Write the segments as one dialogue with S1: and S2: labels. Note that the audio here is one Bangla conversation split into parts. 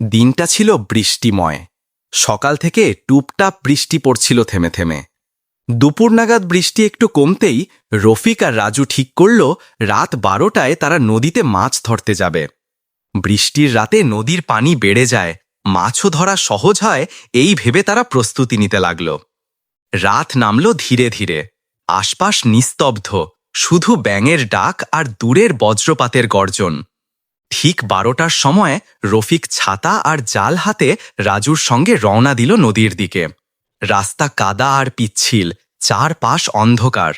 S1: দিনটা ছিল বৃষ্টিময়। সকাল থেকে টুপটাপ বৃষ্টি পড়ছিল থেমে থেমে। দুপুর নাগাদ বৃষ্টি একটু কমতেই রফিক আর রাজু ঠিক করল, রাত বারোটায় তারা নদীতে মাছ ধরতে যাবে। বৃষ্টির রাতে নদীর পানি বেড়ে যায়, মাছও ধরা সহজ হয়, এই ভেবে তারা প্রস্তুতি নিতে লাগল। রাত নামল ধীরে ধীরে। আশপাশ নিস্তব্ধ, শুধু ব্যাঙের ডাক আর দূরের বজ্রপাতের গর্জন। ঠিক বারোটার সময় রফিক ছাতা আর জাল হাতে রাজুর সঙ্গে রওনা দিল নদীর দিকে। রাস্তা কাদা আর পিচ্ছিল, চারপাশ অন্ধকার।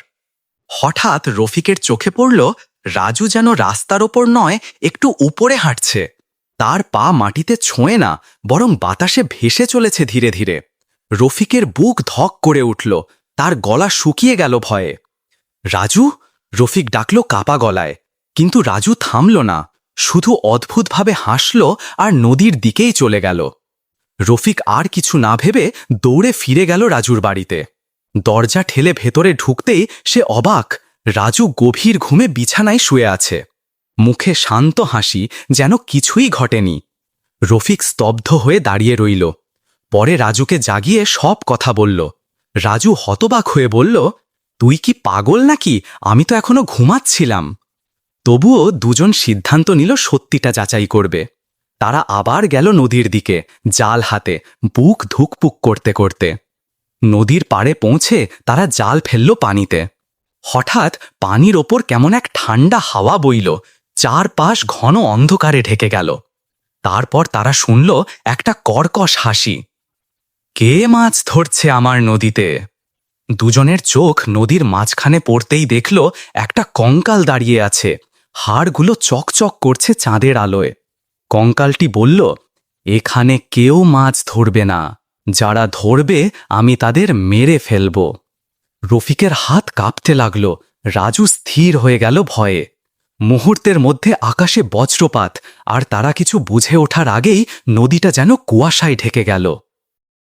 S1: হঠাৎ রফিকের চোখে পড়ল, রাজু যেন রাস্তার ওপর নয়, একটু উপরে হাঁটছে। তার পা মাটিতে ছোঁয় না, বরং বাতাসে ভেসে চলেছে ধীরে ধীরে। রফিকের বুক ধক করে উঠল, তার গলা শুকিয়ে গেল ভয়ে। রাজু? রফিক ডাকল কাপা গলায়, কিন্তু রাজু থামল না। শুধু অদ্ভুতভাবে হাসল আর নদীর দিকেই চলে গেল। রফিক আর কিছু না ভেবে দৌড়ে ফিরে গেল রাজুর বাড়িতে। দরজা ঠেলে ভেতরে ঢুকতেই সে অবাক, রাজু গভীর ঘুমে বিছানায় শুয়ে আছে। মুখে শান্ত হাসি যেন কিছুই ঘটেনি। রফিক স্তব্ধ হয়ে দাঁড়িয়ে রইল। পরে রাজুকে জাগিয়ে সব কথা বলল। রাজু হতবাক হয়ে বলল, তুই কি পাগল নাকি? আমি তো এখনও ঘুমাচ্ছিলাম। তবুও দুজন সিদ্ধান্ত নিল সত্যিটা যাচাই করবে। তারা আবার গেল নদীর দিকে, জাল হাতে, বুক ধুকপুক করতে করতে। নদীর পাড়ে পৌঁছে তারা জাল ফেলল পানিতে। হঠাৎ পানির ওপর কেমন এক ঠান্ডা হাওয়া বইল, চারপাশ ঘন অন্ধকারে ঢেকে গেল। তারপর তারা শুনল একটা কর্কশ হাসি। কে মাছ ধরছে আমার নদীতে? দুজনের চোখ নদীর মাঝখানে পড়তেই দেখল একটা কঙ্কাল দাঁড়িয়ে আছে। হাড়গুলো চকচক করছে চাঁদের আলোয়। কঙ্কালটি বলল, এখানে কেউ মাছ ধরবে না। যারা ধরবে, আমি তাদের মেরে ফেলব। রফিকের হাত কাঁপতে লাগল। রাজু স্থির হয়ে গেল ভয়ে। মুহূর্তের মধ্যে আকাশে বজ্রপাত, আর তারা কিছু বুঝে ওঠার আগেই নদীটা যেন কুয়াশায় ঢেকে গেল।